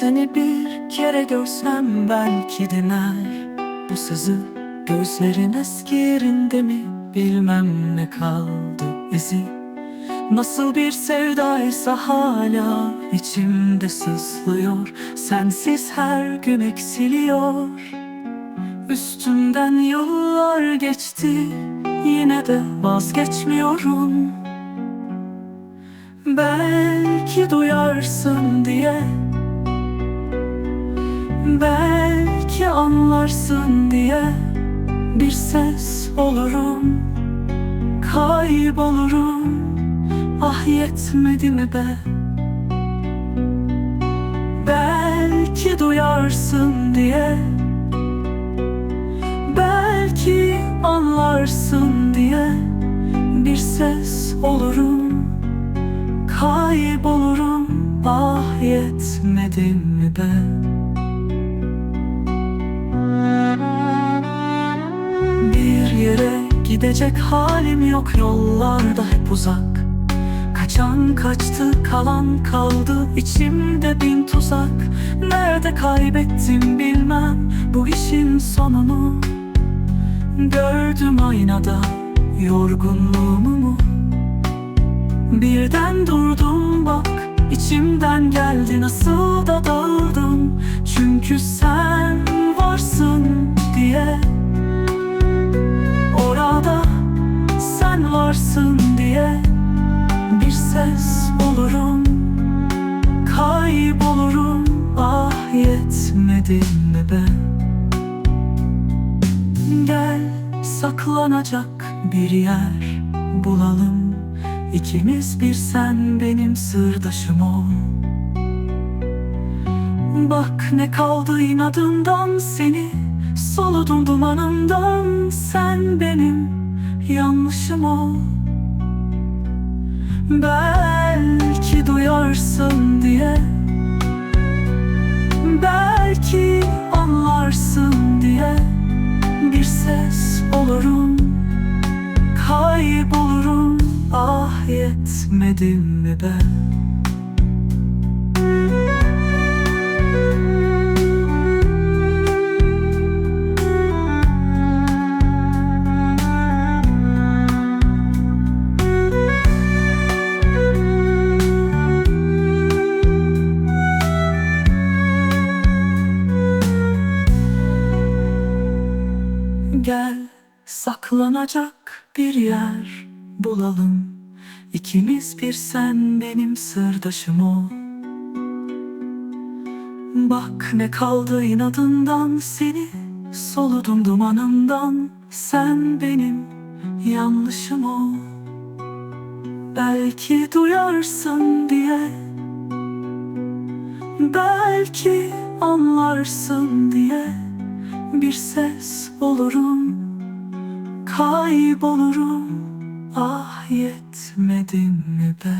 Seni bir kere görsem belki diner Bu sızı gözlerin eski yerinde mi Bilmem ne kaldı izi. Nasıl bir sevdaysa hala içimde sızlıyor. Sensiz her gün eksiliyor. Üstümden yıllar geçti Yine de vazgeçmiyorum. Belki duyarsın diye Belki anlarsın diye Bir ses olurum. Kaybolurum. Ah yetmedi mi be? Belki duyarsın diye Belki anlarsın diye Bir ses olurum. Kaybolurum. Ah yetmedi mi be gidecek halim yok Yollarda hep uzak. Kaçan kaçtı kalan kaldı içimde bin tuzak. Nerede kaybettim bilmem bu işin sonunu Gördüm aynada yorgunluğumu mu? Birden durdum bak içimden geldi nasıl da dağıldım Çünkü sen yetmedi mi be? Gel saklanacak bir yer bulalım. İkimiz bir sen benim sırdaşım ol. Bak ne kaldı inadından seni Soludum dumanından. Sen benim yanlışım ol. Belki duyarsın diye yetmedim mi ben? Gel saklanacak bir yer bulalım İkimiz bir sen benim sırdaşım ol Bak ne kaldı inadından seni Soludum dumanından. Sen benim yanlışım ol Belki duyarsın diye Belki anlarsın diye. Bir ses olurum Kaybolurum Ah yetmedi mi be